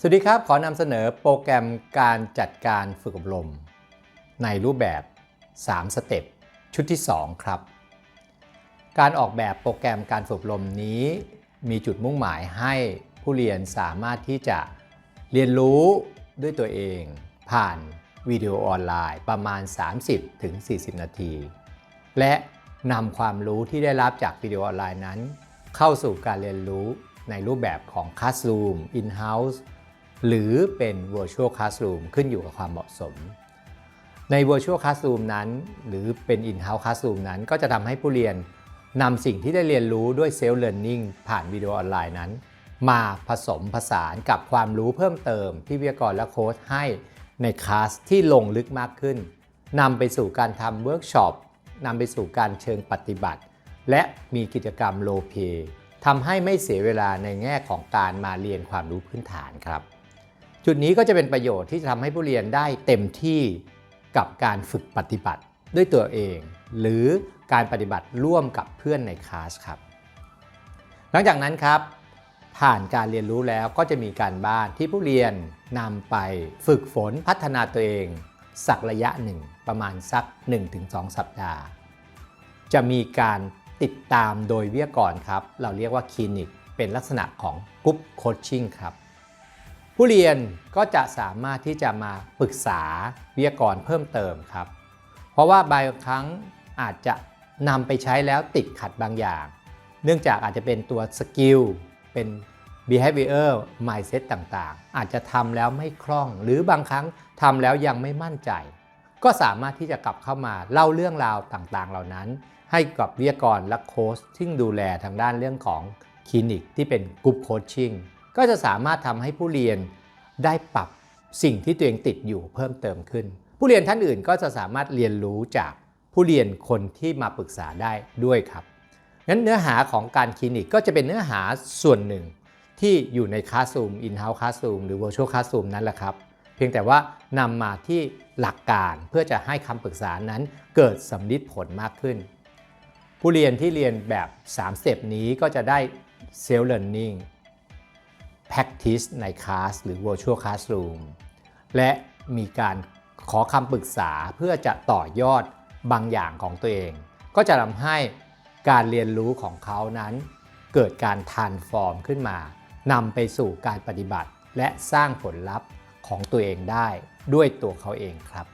สวัสดีครับ ขอนำเสนอโปรแกรมการจัดการฝึกอบรม ในรูปแบบ 3 สเต็ปชุดที่ 2 ครับ การออกแบบโปรแกรมการฝึกอบรมนี้ มีจุดมุ่งหมายให้ผู้เรียนสามารถที่จะเรียนรู้ด้วยตัวเอง ผ่านวิดีโอออนไลน์ประมาณ 30-40 นาที และนำความรู้ที่ได้รับจากวิดีโอออนไลน์นั้น เข้าสู่การเรียนรู้ในรูปแบบของ Classroom In-house หรือเป็น Virtual Classroom ขึ้นอยู่กับความเหมาะสม ใน Virtual Classroom นั้น หรือเป็น In-house Classroom นั้น ก็จะทำให้ผู้เรียนนำสิ่งที่ได้เรียนรู้ด้วย Self Learning ผ่านวิดีโอออนไลน์นั้น มาผสมผสานกับความรู้เพิ่มเติมที่วิทยากรและโค้ชให้ในคลาสที่ลงลึกมากขึ้นนำไปสู่การทำเวิร์กช็อปนำไปสู่การเชิงปฏิบัติ และมีกิจกรรมโลเพทำให้ไม่เสียเวลาในแง่ของการมาเรียนความรู้พื้นฐานครับ จุดนี้ก็จะเป็นประโยชน์ที่จะทำให้ผู้เรียนได้เต็มที่กับการฝึกปฏิบัติด้วยตัวเอง หรือการปฏิบัติร่วมกับเพื่อนในคลาสครับ หลังจากนั้นครับ ผ่านการเรียนรู้แล้วก็จะมีการบ้านที่ผู้เรียนนำไปฝึกฝนพัฒนาตัวเอง สักระยะหนึ่งประมาณสัก 1-2 สัปดาห์ จะมีการติดตามโดยวิทยากรครับ เราเรียกว่าคลินิกเป็นลักษณะของกรุ๊ปโคชชิ่งครับ ผู้เรียนก็จะสามารถที่จะมาปรึกษาวิทยากรเพิ่มเติมครับ เพราะว่าบางครั้งอาจจะนำไปใช้แล้วติดขัดบางอย่าง เนื่องจากอาจจะเป็นตัวสกิลเป็น behavior mindset ต่างๆ อาจจะทำแล้วไม่คล่อง หรือบางครั้งทำแล้วยังไม่มั่นใจ ก็สามารถที่จะกลับเข้ามาเล่าเรื่องราวต่างๆ เหล่านั้น ให้กับวิทยากรและโค้ชที่ดูแลทางด้านเรื่องของคลินิกที่เป็นกรุ๊ปโคชชิ่ง ก็จะสามารถทำให้ผู้เรียนได้ปรับสิ่งที่ตัวเองติดอยู่เพิ่มเติมขึ้น ผู้เรียนท่านอื่นก็จะสามารถเรียนรู้จากผู้เรียนคนที่มาปรึกษาได้ด้วยครับงั้นเนื้อหาของการคลินิกก็จะเป็นเนื้อหาส่วนหนึ่ง ที่อยู่ในคลาสซูม in-house classroom หรือ virtual classroom นั่นแหละครับ เพียงแต่ว่านำมาที่หลักการเพื่อจะให้คำปรึกษานั้นเกิดสำลิดผลมากขึ้น ผู้เรียนที่เรียนแบบ 3 สเต็ปนี้ก็จะได้ self learning practice ในคลาสหรือ virtual classroom และมีการขอคำปรึกษาเพื่อจะต่อยอดบางอย่างของตัวเอง ก็จะทำให้การเรียนรู้ของเขานั้น เกิดการทานฟอร์มขึ้นมานำไปสู่การปฏิบัติ และสร้างผลลัพธ์ของตัวเองได้ด้วยตัวเขาเองครับ